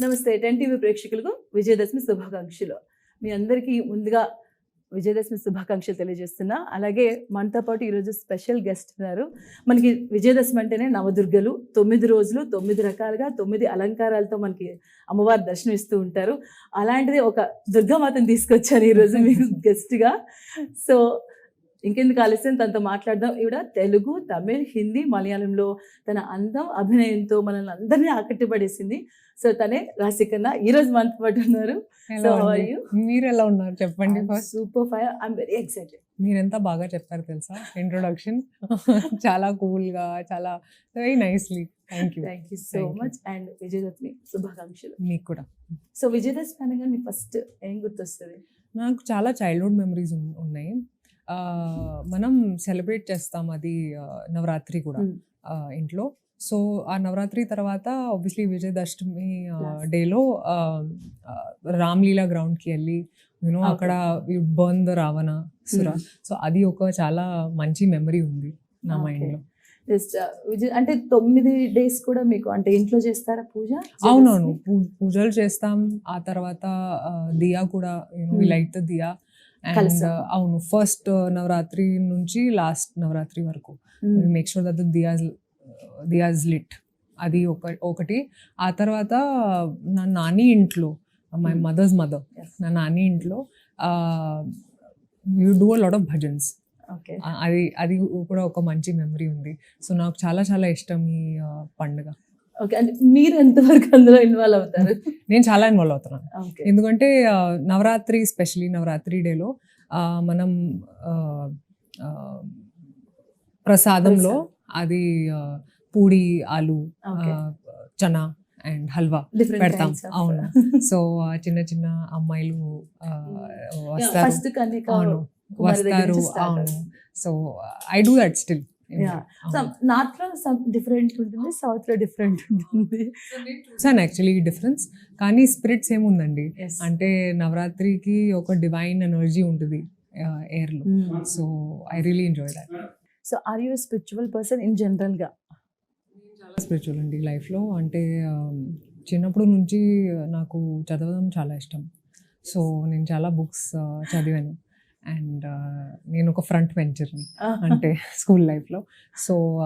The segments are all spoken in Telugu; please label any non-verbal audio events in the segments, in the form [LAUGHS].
నమస్తే టెన్ టీవీ ప్రేక్షకులకు విజయదశమి శుభాకాంక్షలు. మీ అందరికీ ముందుగా విజయదశమి శుభాకాంక్షలు తెలియజేస్తున్నా. అలాగే మనతో పాటు ఈరోజు స్పెషల్ గెస్ట్ ఉన్నారు. మనకి విజయదశమి అంటేనే నవదుర్గలు. తొమ్మిది రోజులు తొమ్మిది రకాలుగా తొమ్మిది అలంకారాలతో మనకి అమ్మవారి దర్శనం ఇస్తూ ఉంటారు. అలాంటిది ఒక దుర్గామాతను తీసుకొచ్చాను ఈరోజు మీకు గెస్ట్గా సో ఇంకెందుకు ఆలస్యం? తనతో మాట్లాడదాం. ఈవిడ తెలుగు తమిళ్ హిందీ మలయాళంలో తన అందం అభినయంతో మనల్ని అందరినీ ఆకట్టుపడేసింది సో తనే రాశికన్నా ఈ రోజు మనతో పాటు ఉన్నారు. మీరు ఎలా ఉన్నారు? చెప్పండి super fire I'm very excited మీరెంత బాగా చెప్పారు తెలుసా? ఇంట్రొడక్షన్ చాలా కూల్గా చాలా very nicely thank you thank you so. Much and Vijayadashami శుభాకాంక్షలు. మీకు కూడా. సో విజయదశమి అనగా మీకు ఫస్ట్ ఏం గుర్తొస్తుంది? నాకు చాలా చైల్డ్హుడ్ మెమరీస్ ఉన్నాయి. మనం సెలబ్రేట్ చేస్తాం అది నవరాత్రి కూడా ఇంట్లో సో ఆ నవరాత్రి తర్వాత ఆబ్వియస్లీ విజయదశమి. డేలో రామ్లీలా గ్రౌండ్కి వెళ్ళి యూనో. అక్కడ burn the Ravana Sura. So అది ఒక చాలా మంచి మెమరీ ఉంది నా Okay. మైండ్లో జస్ట్ విజయ్ అంటే తొమ్మిది డేస్ కూడా మీకు అంటే ఇంట్లో చేస్తారా పూజ అవునవును పూజలు చేస్తాం ఆ తర్వాత దియా కూడా you know we. Light the diya and kalasam. అవును ఫస్ట్ నవరాత్రి నుంచి లాస్ట్ నవరాత్రి వరకు. Make sure that diyas diyas lit అది ఒక ఒకటి ఆ తర్వాత నా నాని ఇంట్లో మై. Mothers mother. నా నాని ఇంట్లో you do a lot of bhajans అది అది కూడా ఒక మంచి మెమరీ ఉంది సో నాకు చాలా చాలా ఇష్టం ఈ పండుగ ఓకే అంటే మీరు ఎంతవరకు అందులో ఇన్వాల్వ్ అవుతారు నేను చాలా ఇన్వాల్వ్ అవుతున్నాను ఎందుకంటే నవరాత్రి స్పెషలీ నవరాత్రి డేలో మనం ప్రసాదంలో అది పూడి ఆలు. చనా అండ్ హల్వా పెడతాం. అవును. సో ఆ, చిన్న చిన్న అమ్మాయిలు వస్తారు అవును వస్తారు అవును. So I do that still. నార్త్లో సమ్ డిఫరెంట్ ఉంటుంది సౌత్లో డిఫరెంట్ ఉంటుంది. చూసాను యాక్చువల్లీ డిఫరెన్స్ కానీ స్పిరిట్స్ ఏముందండి. అంటే నవరాత్రికి ఒక డివైన్ ఎనర్జీ ఉంటుంది ఎయిర్లో Hmm. So I really enjoy that so are you spiritual person in జనరల్గా? చాలా స్పిరిచువల్ అండి లైఫ్లో అంటే um, చిన్నప్పుడు నుంచి నాకు చదవడం చాలా ఇష్టం. సో నేను చాలా బుక్స్ చదివాను. అండ్ నేను ఒక ఫ్రంట్ వెంచర్ని అంటే స్కూల్ లైఫ్లో. So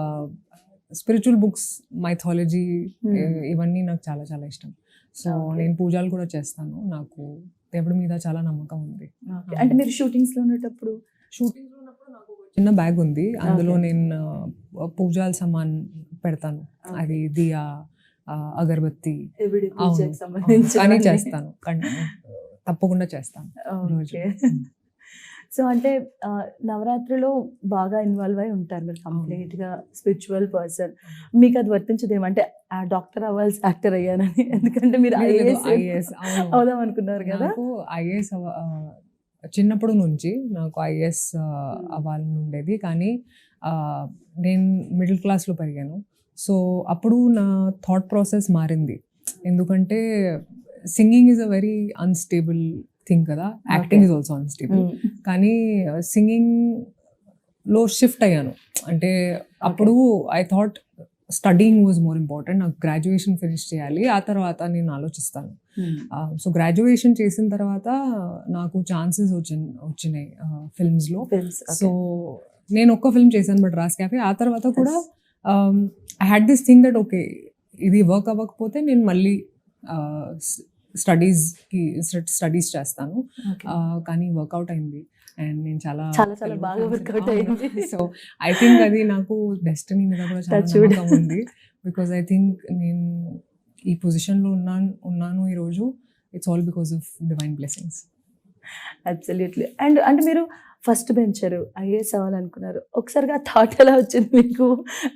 spiritual books mythology Hmm. ఇవన్నీ నాకు చాలా చాలా ఇష్టం. సో. నేను పూజలు కూడా చేస్తాను. నాకు దేవుడి మీద చాలా నమ్మకం ఉంది. అంటే మీరు షూటింగ్స్లో ఉండేటప్పుడు షూటింగ్ నాకు ఒక చిన్న బ్యాగ్ ఉంది. అందులో. నేను పూజాల సామాన్ పెడతాను. అది దియా అగరబత్తి. కానీ చేస్తాను. తప్పకుండా చేస్తాను సో అంటే నవరాత్రిలో బాగా ఇన్వాల్వ్ అయి ఉంటారు మీరు కంప్లీట్గా స్పిరిచువల్ పర్సన్. మీకు అది వర్తించదేమో అంటే ఆ డాక్టర్ అవ్వాల్సి యాక్టర్ అయ్యానని. ఎందుకంటే మీరు ఐఏఎస్. అవుదాం అనుకున్నారు కదా. ఐఏఎస్ చిన్నప్పుడు నుంచి నాకు ఐఏఎస్ అవ్వాలని ఉండేది. కానీ నేను మిడిల్ క్లాస్లో పెరిగాను. సో అప్పుడు నా థాట్ ప్రాసెస్ మారింది. ఎందుకంటే singing is a very unstable thing కదా. యాక్టింగ్ ఈజ్ ఆల్సో అన్స్టేబుల్ కానీ సింగింగ్లో షిఫ్ట్ అయ్యాను. అంటే అప్పుడు I thought studying was more important నాకు గ్రాడ్యుయేషన్ ఫినిష్ చేయాలి. ఆ తర్వాత నేను ఆలోచిస్తాను. సో గ్రాడ్యుయేషన్ చేసిన తర్వాత నాకు ఛాన్సెస్ వచ్చి వచ్చినాయి ఫిల్మ్స్లో ఫిల్మ్స్ సో నేను ఒక్క ఫిల్మ్ చేశాను బట్ రాస్ క్యాఫే ఆ తర్వాత కూడా I had this thing that okay ఇది వర్క్ అవ్వకపోతే నేను మళ్ళీ స్టడీస్కి స్టడీస్ చేస్తాను. కానీ వర్కౌట్ అయింది. అండ్ నేను చాలా చాలా చాలా బాగా workout అయింది. సో ఐ థింక్ అది నాకు డెస్టినీ మీద కూడా చాలా. నమ్మకం ఉంది. బికాజ్ ఐ థింక్ నేను ఈ పొజిషన్లో ఉన్నాను ఉన్నాను ఈరోజు it's all because of divine blessings absolutely and అంటే మీరు ఫస్ట్ బెంచరు ఐఏఎస్ అవ్వాలనుకున్నారు. ఒకసారిగా థాట్ ఎలా వచ్చింది మీకు?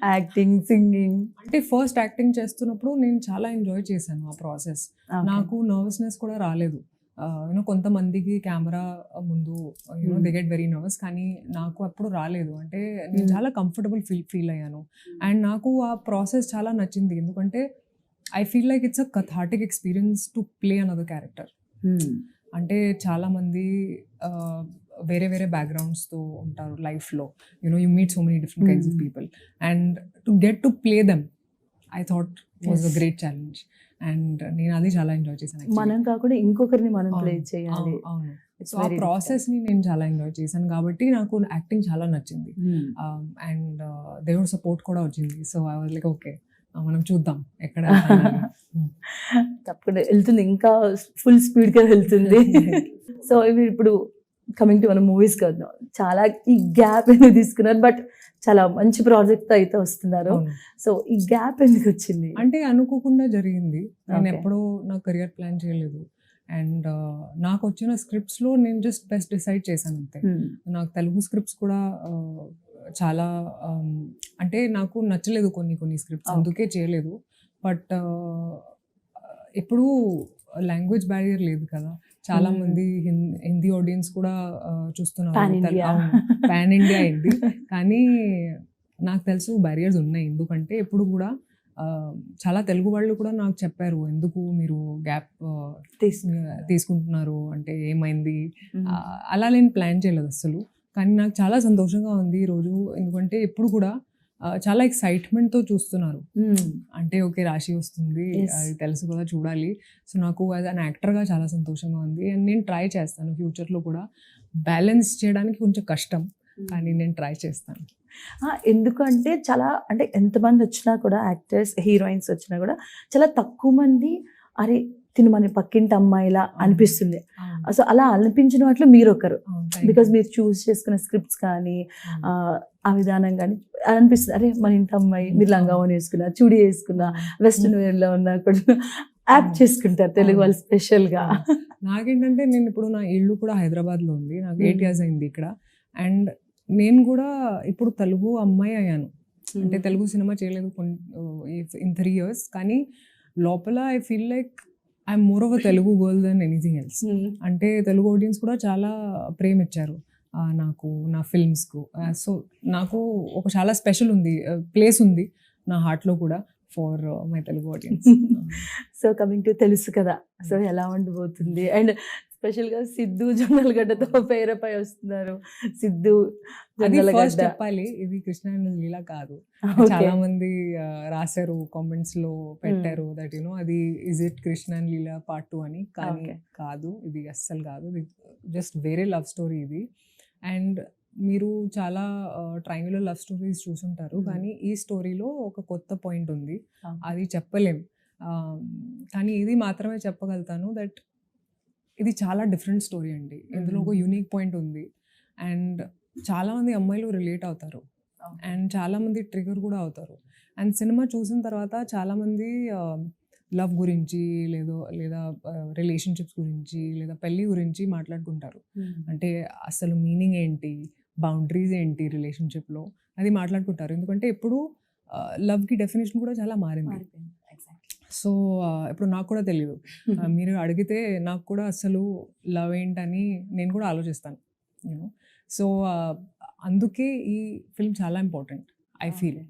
Acting singing? అంటే ఫస్ట్ యాక్టింగ్ చేస్తున్నప్పుడు నేను చాలా ఎంజాయ్ చేశాను ఆ ప్రాసెస్. నాకు నర్వస్నెస్ కూడా రాలేదు. యూనో కొంతమందికి కెమెరా ముందు you know. They get very nervous కానీ నాకు అప్పుడు రాలేదు. అంటే నేను Hmm. చాలా కంఫర్టబుల్ ఫీల్ ఫీల్ అయ్యాను. అండ్ నాకు ఆ ప్రాసెస్ చాలా నచ్చింది. ఎందుకంటే I feel like it's a cathartic experience to play another character అంటే చాలామంది వేరే వేరే బ్యాక్గ్రౌండ్స్తో ఉంటారు లైఫ్లో you know you meet so many different kinds of Hmm. People and to get to play them I thought was a. Great challenge and నేను అది చాలా ఎంజాయ్ చేశాను. మనం కాకుండా ఇంకొకరిని మనం ప్లే చేయాలి. అవును, సో ఆ ప్రాసెస్ని నేను చాలా ఎంజాయ్ చేశాను కాబట్టి నాకు యాక్టింగ్ చాలా నచ్చింది. Hmm. అండ్ దేవుడు సపోర్ట్ కూడా వచ్చింది. So I was like okay మనం చూద్దాం ఎక్కడ [LAUGHS] తప్పకుండా వెళ్తుంది. ఇంకా ఫుల్ స్పీడ్గా వెళ్తుంది. [LAUGHS] సో ఇవి ఇప్పుడు కమింగ్ టు మన మూవీస్ కదా. చాలా ఈ గ్యాప్ ఎందుకు తీసుకున్నారు? బట్ చాలా మంచి ప్రాజెక్ట్ అయితే వస్తున్నారు. సో ఈ గ్యాప్ ఎందుకు వచ్చింది? అంటే అనుకోకుండా జరిగింది. నేను. ఎప్పుడో నా కెరియర్ ప్లాన్ చేయలేదు. అండ్ నాకు వచ్చిన స్క్రిప్ట్స్లో నేను జస్ట్ బెస్ట్ డిసైడ్ చేశాను అంతే. Hmm. నాకు తెలుగు స్క్రిప్ట్స్ కూడా ఆ, చాలా um, అంటే నాకు నచ్చలేదు కొన్ని కొన్ని స్క్రిప్ట్స్. అందుకే చేయలేదు. బట్ ఎప్పుడు లాంగ్వేజ్ బ్యారియర్ లేదు కదా. చాలా Hmm. మంది హిందీ ఆడియన్స్ కూడా చూస్తున్నారు. Pan India. పాన్ ఇండియా అయింది కానీ నాకు తెలుసు బ్యారియర్స్ ఉన్నాయి. ఎందుకంటే ఎప్పుడు కూడా చాలా తెలుగు వాళ్ళు కూడా నాకు చెప్పారు. ఎందుకు మీరు గ్యాప్ తీసు- తీసుకుంటున్నారు? అంటే ఏమైంది? Hmm. అలా నేను ప్లాన్ చేయలేదు అసలు కానీ నాకు చాలా సంతోషంగా ఉంది ఈరోజు ఎందుకంటే ఎప్పుడు కూడా చాలా ఎక్సైట్మెంట్తో చూస్తున్నారు. Hmm. అంటే ఓకే రాశి వస్తుంది. అది తెలుసు కదా చూడాలి. సో నాకు యాజ్ అన్ యాక్టర్గా చాలా సంతోషంగా ఉంది. అండ్ నేను ట్రై చేస్తాను ఫ్యూచర్లో కూడా. బ్యాలెన్స్ చేయడానికి కొంచెం కష్టం. కానీ నేను ట్రై చేస్తాను. ఎందుకంటే చాలా అంటే ఎంతమంది వచ్చినా కూడా యాక్టర్స్ హీరోయిన్స్ వచ్చినా కూడా చాలా తక్కువ మంది అరే తిను మన పక్కింటి అమ్మాయిలా అనిపిస్తుంది. సో అలా అనిపించిన వాటిలో మీరు ఒకరు బికాజ్ మీరు చూస్ చేసుకున్న స్క్రిప్ట్స్ కానీ ఆ, విధానం కానీ అనిపిస్తుంది. అరే మన ఇంటి అమ్మాయి మీరు లంగా వేసుకున్నా చుడి వేసుకున్నా వెస్ట్రన్ వేర్లో ఉన్నా కూడా యాప్ చేసుకుంటారు తెలుగు వాళ్ళు స్పెషల్గా నాకేంటంటే నేను ఇప్పుడు నా ఇల్లు కూడా హైదరాబాద్లో ఉంది. నాకు ఎయిట్. ఇయర్స్ అయింది ఇక్కడ. అండ్ నేను కూడా ఇప్పుడు తెలుగు అమ్మాయి అయ్యాను. అంటే తెలుగు సినిమా చేయలేదు ఇన్ త్రీ ఇయర్స్ కానీ లోపల I feel like I'm more of a [LAUGHS] Telugu girl then anything else. Hmm. అంటే తెలుగు ఆడియన్స్ కూడా చాలా ప్రేమ ఇచ్చారు నాకు నా ఫిల్మ్స్కు. సో నాకు ఒక చాలా స్పెషల్ ఉంది ప్లేస్ ఉంది నా హార్ట్లో కూడా for my Telugu audience. So coming to తెలుసు కదా. సో ఎలా ఉండబోతుంది అండ్ స్పెషల్గా సిద్ధు జొన్నలగడ్డతో పేరపై వస్తున్నారు. సిద్ధు ఫస్ట్ చెప్పాలి. ఇది కృష్ణ లీలా కాదు. చాలా మంది రాశారు కామెంట్స్లో పెట్టారు దట్ యునో అది is it Krishna and Leela part two అని. కానీ. కాదు. ఇది అస్సలు కాదు. ఇది జస్ట్ వేరే లవ్ స్టోరీ ఇది. అండ్ మీరు చాలా ట్రయాంగులర్ లవ్ స్టోరీస్ చూసుంటారు. కానీ ఈ స్టోరీలో ఒక కొత్త పాయింట్ ఉంది. అది చెప్పలేం. కానీ ఇది మాత్రమే చెప్పగలుగుతాను దట్ ఇది చాలా డిఫరెంట్ స్టోరీ అండి. ఇందులో ఒక. యూనిక్ పాయింట్ ఉంది. అండ్ చాలా మంది అమ్మాయిలు రిలేట్ అవుతారు. అండ్ చాలా మంది ట్రిగర్ కూడా అవుతారు. అండ్ సినిమా చూసిన తర్వాత చాలా మంది లవ్ గురించి లేదో లేదా రిలేషన్షిప్స్ గురించి లేదా పెళ్ళి గురించి మాట్లాడుకుంటారు. అంటే అసలు మీనింగ్ ఏంటి? బౌండరీస్ ఏంటి రిలేషన్షిప్లో? అది మాట్లాడుకుంటారు. ఎందుకంటే ఇప్పుడు లవ్కి డెఫినేషన్ కూడా చాలా మారింది. సో ఇప్పుడు నాకు కూడా తెలియదు మీరు అడిగితే నాకు కూడా అసలు లవ్ ఏంటని నేను కూడా ఆలోచిస్తాను యూనో సో అందుకే ఈ ఫిల్మ్ చాలా important I feel.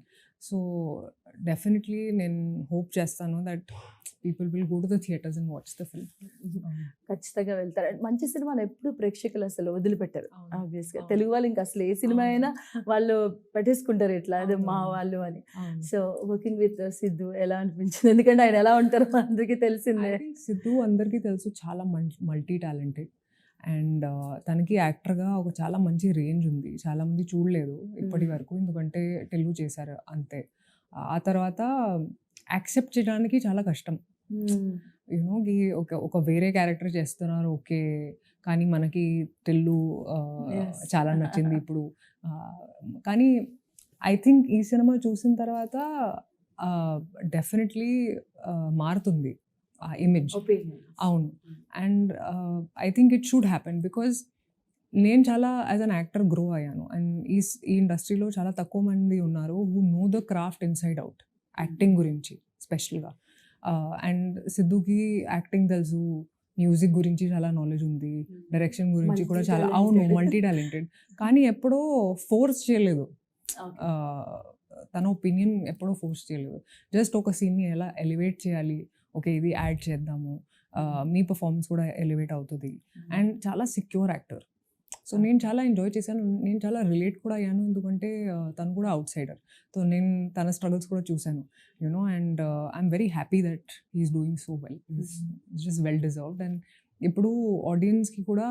So definitely నేను హోప్ చేస్తాను that people will go to the theatres and watch the film. [LAUGHS] ఖచ్చితంగా వెళ్తారు. మంచి సినిమాలు ఎప్పుడు ప్రేక్షకులు అసలు వదిలిపెట్టారు అవును. ఆబ్వియస్గా అవును. తెలుగు వాళ్ళు ఇంకా అసలు ఏ సినిమా అయినా [LAUGHS] వాళ్ళు పెట్టేసుకుంటారు ఇట్లా అదే మా. వాళ్ళు అని. సో వర్కింగ్ విత్ సిద్ధు ఎలా అనిపించింది? ఎందుకంటే ఆయన ఎలా ఉంటారో [LAUGHS] అందరికీ తెలిసిందే. సిద్ధు అందరికీ తెలుసు చాలా మల్టీ టాలెంటెడ్ అండ్ తనకి యాక్టర్గా ఒక చాలా మంచి రేంజ్ ఉంది. చాలా మంది చూడలేదు ఇప్పటి. వరకు. ఎందుకంటే తెలుగు చేశారు అంతే. ఆ తర్వాత యాక్సెప్ట్ చేయడానికి చాలా కష్టం. యూనో ఒక ఒక వేరే క్యారెక్టర్ చేస్తున్నారు ఓకే. కానీ మనకి తెల్లు. చాలా నచ్చింది [LAUGHS] ఇప్పుడు. కానీ ఐ థింక్ ఈ సినిమా చూసిన తర్వాత డెఫినెట్లీ మారుతుంది. ఇమేజ్ అవును. And I think it should happen because నేను చాలా యాజ్ అన్ యాక్టర్ గ్రో అయ్యాను. అండ్ ఈ ఈ ఇండస్ట్రీలో చాలా తక్కువ మంది ఉన్నారు who know the craft inside out acting గురించి స్పెషల్గా అండ్ సిద్ధుకి యాక్టింగ్ తెలుసు. మ్యూజిక్ గురించి చాలా నాలెడ్జ్ ఉంది. డైరెక్షన్ గురించి కూడా చాలా అవును. మల్టీ టాలెంటెడ్ కానీ ఎప్పుడో ఫోర్స్ చేయలేదు. ఆ, తన ఒపీనియన్ ఎప్పుడూ ఫోర్స్ చేయలేదు. జస్ట్ ఒక సీన్ని ఎలా ఎలివేట్ చేయాలి? ఓకే ఇది యాడ్ చేద్దాము. మీ పర్ఫార్మెన్స్ కూడా ఎలివేట్ అవుతుంది. అండ్ చాలా సెక్యూర్ యాక్టర్. సో నేను చాలా ఎంజాయ్ చేశాను. నేను చాలా రిలేట్ కూడా అయ్యాను. ఎందుకంటే తను కూడా అవుట్ సైడర్ సో నేను తన స్ట్రగుల్స్ కూడా చూశాను. You know and I'm very happy that he's doing so well. Just well deserved and ఇప్పుడు ఆడియన్స్కి కూడా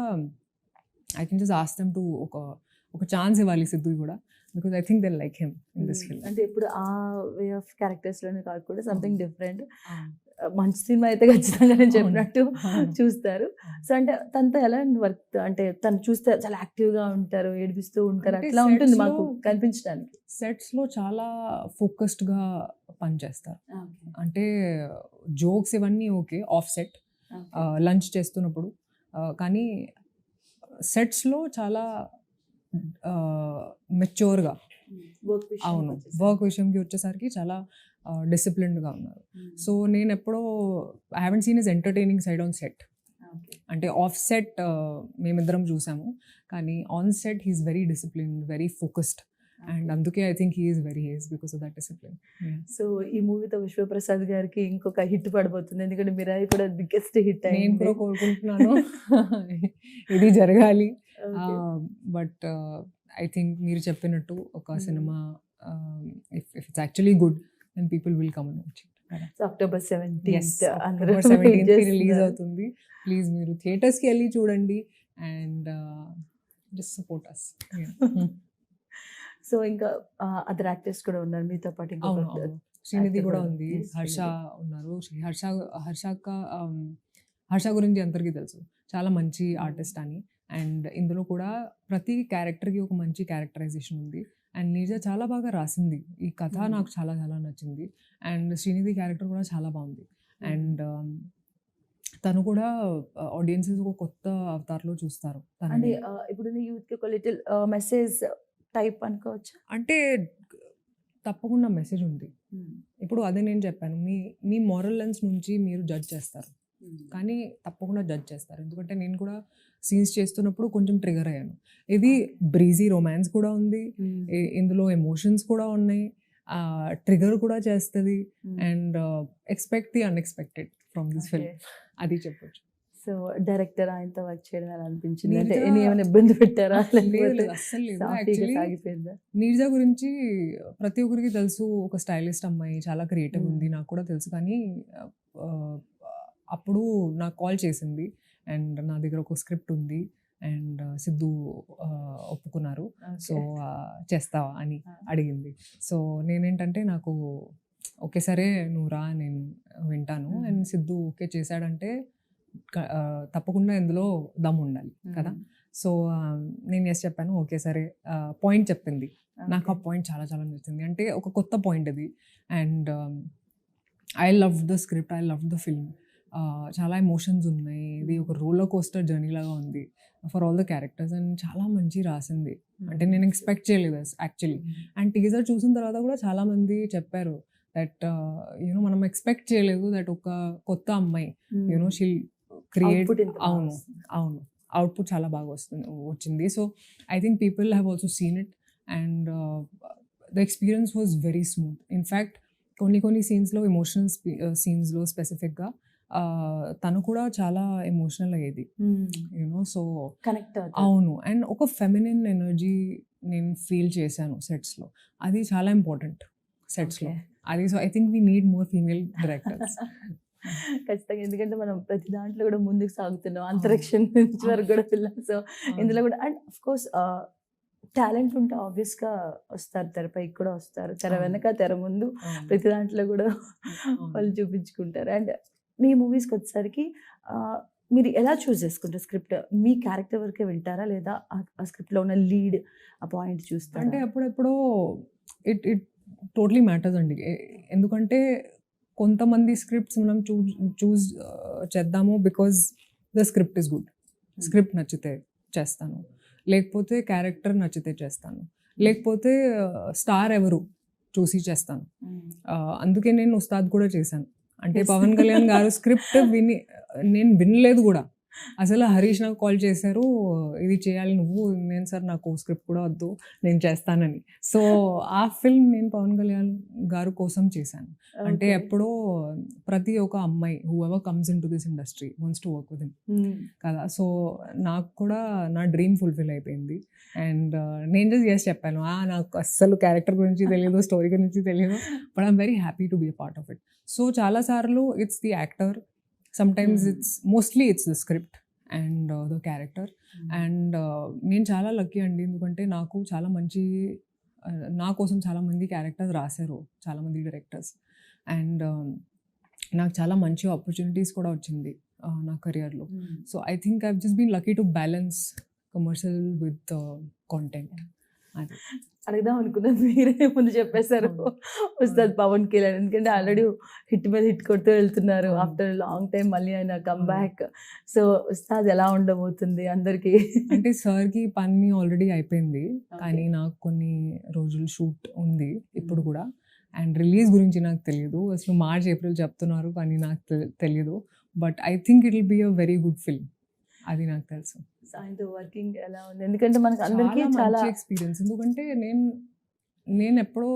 I can just ask them to ఒక ఒక ఛాన్స్ ఇవ్వాలి సిద్ధు కూడా. Because I think they like him in this film. అంటే ఇప్పుడు ఆ వే ఆఫ్ క్యారెక్టర్స్లోనే కాకుండా సంథింగ్ డిఫరెంట్ మంచి సినిమా అయితే ఖచ్చితంగా నేను చెప్పినట్టు చూస్తారు. సో అంటే తనతో ఎలా వర్క్ అంటే తను చూస్తే చాలా యాక్టివ్గా ఉంటారు ఏడిపిస్తూ ఉంటారు అంటే అట్లా ఉంటుంది మాకు లో- కనిపించడానికి. సెట్స్లో చాలా ఫోకస్డ్గా పనిచేస్తారు. అంటే జోక్స్ ఇవన్నీ ఓకే ఆఫ్ సెట్. లంచ్ చేస్తున్నప్పుడు. కానీ సెట్స్లో చాలా మెచ్యూర్గా. అవును. వర్క్ విషయంకి వచ్చేసరికి చాలా డిసిప్లిన్డ్గా ఉన్నారు. సో నేను ఎప్పుడో I haven't seen his entertaining side on set అంటే ఆఫ్ సెట్ మేమిద్దరం చూసాము. కానీ on set he's very discipline very focused and అందుకే I think he's very he's because of that discipline so ఈ మూవీతో విశ్వప్రసాద్ గారికి ఇంకొక హిట్ పడబోతుంది. ఎందుకంటే మిరాయి కూడా బిగ్గెస్ట్ హిట్ నేను కూడా కోరుకుంటున్నాను. [LAUGHS] ఇది జరగాలి. బట్ ఐ థింక్ మీరు చెప్పినట్టు ఒక Hmm. Cinema if if it's actually good then people will come and watch so October seventeenth అందరూ సెవెంటీన్త్ రిలీజ్ అవుతుంది. ప్లీజ్ మీరు థియేటర్స్కి వెళ్ళి చూడండి and just support us so ఇంకా అదర్ యాక్టర్స్ కూడా ఉన్నారు. మీతో పాటు శ్రీనిధి కూడా ఉంది. హర్ష. ఉన్నారు. శ్రీ- హర్ష హర్ష అక్క um, హర్ష గురించి అందరికీ తెలుసు. చాలా మంచి ఆర్టిస్ట్ అని. అండ్ ఇందులో కూడా ప్రతి క్యారెక్టర్కి ఒక మంచి క్యారెక్టరైజేషన్ ఉంది. అండ్ నీజ చాలా బాగా రాసింది. ఈ కథ. నాకు చాలా చాలా నచ్చింది. అండ్ శ్రీనిధి క్యారెక్టర్ కూడా చాలా బాగుంది. అండ్ తను కూడా ఆడియన్సెస్ ఒక కొత్త అవతార్లో చూస్తారు అంటే తనని ఆ, ఇప్పుడున్న యూత్కి ఒక లిటిల్ మెసేజ్ టైప్ అనుకోవచ్చు? అంటే తప్పకుండా మెసేజ్ ఉంది. ఇప్పుడు అదే నేను చెప్పాను. మీ మీ మారల్ లెన్స్ నుంచి మీరు జడ్జ్ చేస్తారు. కానీ తప్పకుండా జడ్జ్ చేస్తారు. ఎందుకంటే నేను కూడా సీన్స్ చేస్తున్నప్పుడు కొంచెం ట్రిగర్ అయ్యాను. ఇది బ్రీజీ రొమాన్స్ కూడా ఉంది. ఇందులో ఎమోషన్స్ కూడా ఉన్నాయి. ట్రిగర్ కూడా చేస్తుంది. And expect the unexpected from this film. అది చెప్పొచ్చు. సో డైరెక్టర్ ఆయనతో వర్క్ చేయడం ఎలా అనిపించింది? అంటే ఏమైనా ఇబ్బంది పెట్టారా? సాగిపోయిందా? నీర్జా గురించి ప్రతి ఒక్కరికి తెలుసు. ఒక స్టైలిస్ట్ అమ్మాయి చాలా క్రియేటివ్ ఉంది. నాకు కూడా తెలుసు. కానీ అప్పుడు నాకు కాల్ చేసింది. అండ్ నా దగ్గర ఒక స్క్రిప్ట్ ఉంది. అండ్ సిద్ధు ఒప్పుకున్నారు. సో చేస్తావా అని అడిగింది. సో నేనేంటంటే నాకు ఓకే సరే నువ్వు రా నేను వింటాను. అండ్ సిద్ధు ఓకే చేశాడంటే తప్పకుండా ఇందులో దమ్ ఉండాలి కదా. సో నేను ఎస్ చెప్పాను. ఓకే సరే పాయింట్ చెప్పింది. నాకు ఆ పాయింట్ చాలా చాలా నచ్చింది. అంటే ఒక కొత్త పాయింట్ అది. And I love the script I love the film చాలా ఎమోషన్స్ ఉన్నాయి. ఇది ఒక రోలర్ కోస్టర్ జర్నీ లాగా ఉంది. For all the characters and చాలా మంచి రాసింది. అంటే నేను ఎక్స్పెక్ట్ చేయలేదు యాక్చువల్లీ. అండ్ టీజర్ చూసిన తర్వాత కూడా చాలా మంది చెప్పారు దట్ యూనో మనం ఎక్స్పెక్ట్ చేయలేదు దట్ ఒక కొత్త అమ్మాయి యూనో షీల్ క్రియేట్ అవును. అవును. అవుట్పుట్ చాలా బాగా వస్తుంది వచ్చింది. So I think people have also seen it and the experience was very smooth in fact కొన్ని కొన్ని సీన్స్లో ఎమోషనల్ సీన్స్లో స్పెసిఫిక్గా తను కూడా చాలా ఎమోషనల్ అయ్యేది. యూనో సో కనెక్ట్ అవును. అండ్ ఒక ఫెమినిన్ ఎనర్జీ నేను ఫీల్ చేశాను సెట్స్లో అది చాలా ఇంపార్టెంట్ సెట్స్లో అది so I think we need more female directors ఖచ్చితంగా. ఎందుకంటే మనం ప్రతి దాంట్లో కూడా ముందుకు సాగుతున్నాం. అంతరిక్షం నుంచి వరకు కూడా పిల్లలు. సో ఇందులో కూడా అండ్ అఫ్ కోర్స్ టాలెంట్ ఉంటే ఆబ్వియస్గా వస్తారు. తెరపైకి కూడా వస్తారు. తెర. వెనక తెర ముందు ప్రతి దాంట్లో కూడా వాళ్ళు చూపించుకుంటారు. అండ్ మీ మూవీస్కి వచ్చేసరికి మీరు ఎలా చూస్ చేసుకుంటారు స్క్రిప్ట్? మీ క్యారెక్టర్ వరకే వింటారా? లేదా ఆ- స్క్రిప్ట్లో ఉన్న లీడ్ ఆ పాయింట్ చూస్తారా? అంటే అప్పుడెప్పుడో ఇట్ ఇట్ టోటలీ మ్యాటర్స్ అండి. ఎందుకంటే కొంతమంది స్క్రిప్ట్స్ మనం చూ చూస్ చేద్దాము because the script is good. Script నచ్చితే చేస్తాను. లేకపోతే క్యారెక్టర్ నచ్చితే చేస్తాను. లేకపోతే స్టార్ ఎవరు చూసి చేస్తాను. ఆ, అందుకే నేను ఉస్తాద్ కూడా చేశాను. అంటే పవన్ కళ్యాణ్ గారు స్క్రిప్ట్ విని నేను వినలేదు కూడా. అసలు హరీష్ నాకు కాల్ చేశారు ఇది చేయాలి నువ్వు నేను సార్ నాకు స్క్రిప్ట్ కూడా వద్దు నేను చేస్తానని. సో ఆ ఫిల్మ్ నేను పవన్ కళ్యాణ్ గారు కోసం చేశాను. అంటే. ఎప్పుడో ప్రతి ఒక్క అమ్మాయి who ever comes in to this industry wants to work with. కదా? సో నాకు కూడా నా డ్రీమ్ ఫుల్ఫిల్ అయిపోయింది. అండ్ నేను జస్ట్ చేసి చెప్పాను. "ఆ, నాకు అస్సలు క్యారెక్టర్ గురించి తెలియదు స్టోరీ గురించి తెలియదు but I'm very happy to be a part of it so చాలాసార్లు it's the actor sometimes Hmm. It's mostly it's the script and the character and నేను చాలా లక్కీ అండి. ఎందుకంటే నాకు చాలా మంచి uh, నా కోసం చాలా మంది క్యారెక్టర్స్ రాశారు. చాలా మంది డైరెక్టర్స్ అండ్ నాకు చాలా మంచి ఆపర్చునిటీస్ కూడా వచ్చింది uh, నా కెరియర్లో. So I think I've just been lucky to balance commercial with content అడుగుదాం అనుకున్నది మీరే ముందు చెప్పేశారు. అవును. ఉస్తాద్ పవన్ కళ్యాణ్. ఎందుకంటే ఆల్రెడీ హిట్ మీద హిట్ కొడుతూ వెళ్తున్నారు. ఆఫ్టర్ లాంగ్ టైం మళ్ళీ ఆయన కమ్. బ్యాక్ సో ఉస్తాద్ ఎలా ఉండబోతుంది అందరికి? అంటే సార్కి పని ఆల్రెడీ అయిపోయింది. కానీ నాకు కొన్ని రోజులు షూట్ ఉంది ఇప్పుడు కూడా. అండ్ రిలీజ్ గురించి నాకు తెలియదు. అసలు మార్చ్ ఏప్రిల్ చెప్తున్నారు కానీ నాకు తెలియదు but I think it will be a very good film. అది నాకు తెలుసు. ఆయనతో వర్కింగ్ ఎలా ఉంది? ఎందుకంటే మనకి అందరికీ చాలా ఎక్స్పీరియన్స్ ఎందుకంటే నేను నేను ఎప్పుడో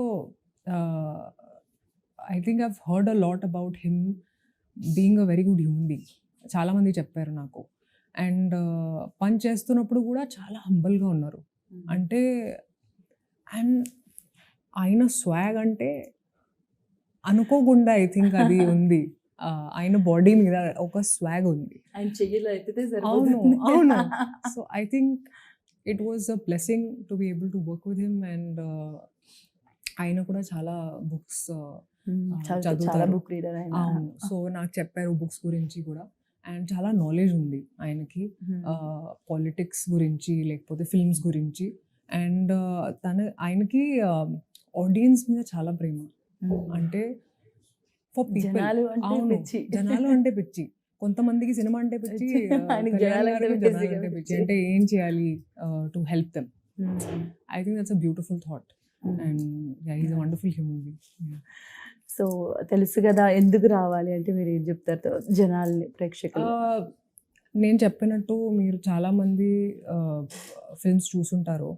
I think I've heard a lot about him being a very good human being చాలామంది చెప్పారు నాకు. అండ్ పని చేస్తున్నప్పుడు కూడా చాలా హంబల్గా ఉన్నారు. అంటే అండ్ ఆయన స్వాగ్ అంటే అనుకోకుండా ఐ థింక్ అది [LAUGHS] ఉంది. ఆయన బాడీ మీద ఒక స్వాగ్ ఉంది. అవును so I think it was a blessing to be able to work with him and ఆయన కూడా చాలా బుక్స్ చాలా చదువుతారు. అవును. [LAUGHS] సో నాకు చెప్పారు బుక్స్ గురించి కూడా. అండ్ చాలా నాలెడ్జ్ ఉంది ఆయనకి. పాలిటిక్స్ గురించి లేకపోతే ఫిల్మ్స్ గురించి. అండ్ తన ఆయనకి ఆడియన్స్ మీద చాలా ప్రేమ. అంటే ఫర్ జనాలు అంటే పిచ్చి. జనాలు అంటే పిచ్చి. కొంతమందికి సినిమా అంటే పిచ్చి జనాలు అంటే పిచ్చి, అంటే ఏం చేయాలి to help them. I think that's a beautiful thought. And is a wonderful human being so తెలుసు కదా ఎందుకు రావాలి అంటే మీరు ఏం చెప్తారు? జనాల్ని ప్రేక్షకులు. నేను చెప్పినట్టు మీరు చాలామంది ఫిల్మ్స్ చూసుంటారు.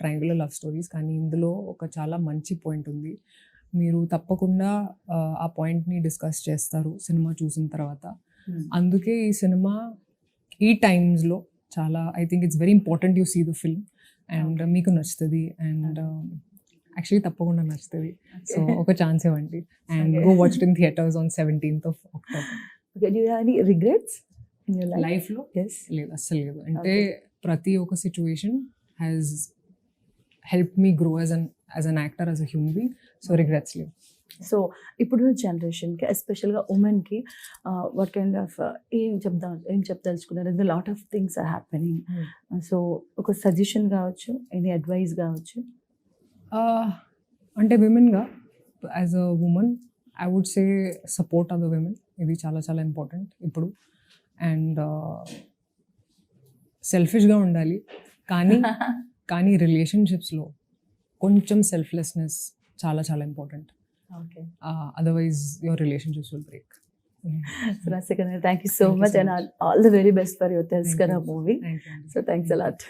ట్రయాంగులర్ లవ్ స్టోరీస్ కానీ ఇందులో ఒక చాలా మంచి పాయింట్ ఉంది. మీరు తప్పకుండా ఆ, పాయింట్ని డిస్కస్ చేస్తారు సినిమా చూసిన తర్వాత. Hmm. అందుకే ఈ సినిమా ఈ టైమ్స్లో చాలా I think it's very important you see the film. And మీకు నచ్చుతుంది. అండ్ యాక్చువల్లీ తప్పకుండా నచ్చుతుంది. సో ఒక ఛాన్స్ ఇవ్వండి. And. Go watch in theatres on seventeenth of October. Life? లైఫ్లో. లేదు అస్సలు లేదు. అంటే. ప్రతి ఒక్క situation has help me grow as an as an actor as a human being so regrets లేవు సో ఇప్పుడున్న జనరేషన్కి ఎస్పెషల్గా ఉమెన్కి వాట్ కైండ్ ఆఫ్ ఏం చెప్దాం ఏం చెప్దలుచుకున్నారు lot of things are happening so ఒక సజెషన్ కావచ్చు ఎనీ అడ్వైస్ కావచ్చు? అంటే విమెన్గా as a woman I would say support other women ఇది చాలా చాలా ఇంపార్టెంట్ ఇప్పుడు. అండ్ సెల్ఫిష్గా ఉండాలి. కానీ [LAUGHS] కానీ రిలేషన్షిప్స్లో కొంచెం సెల్ఫ్లెస్నెస్ చాలా చాలా important okay otherwise your relationships will break so thank you so Thank you much so and much. All the very best for your తెలుసు Thank కదా you. Movie thank you so thanks a lot